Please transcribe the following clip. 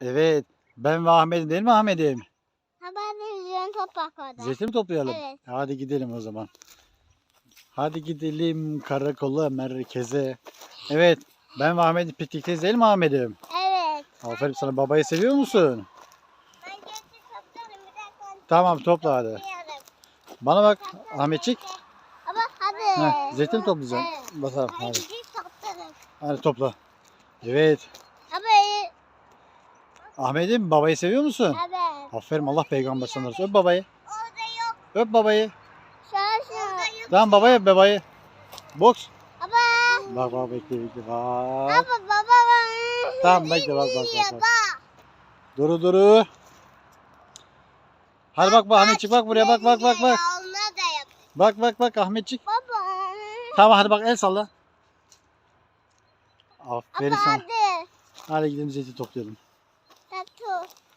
Evet. Ben ve Ahmet'im değil mi Ahmet'im? Ha ben de yüzüğün toprak orada. Zeytin mi toplayalım? Evet. Hadi gidelim o zaman. Hadi gidelim karakola merkeze. Evet. Ben ve Ahmet piknikteyiz değil mi Ahmet'im? Evet. Aferin sana babayı seviyor musun? Ben kendi toplarım bir dakika. Tamam topla hadi. Toplayalım. Bana bak Ahmetçik. Ama hadi. Heh, zeytin mi toplayacaksın? Evet. Bakalım Ben hadi. toplarım. Hadi topla. Evet. Ahmet'im babayı seviyor musun? evet. Aferin Allah peygamber sanırız. Öp babayı. Orada yok. Öp babayı. Yok. Tamam babayı öp babayı. Boks. Baba. Bak bak bekle bekle. Bak. Baba baba. Tamam, bekle, bak, bak, bak, bak. Duru duru. Hadi bak bak Ahmetçik bak buraya bak bak bak bak. Onlar da yap. Bak bak bak Ahmetçik. Baba. Tamam hadi bak el salla. Aferin sana. hadi. Hadi gidelim zeytin toplayalım. 好吃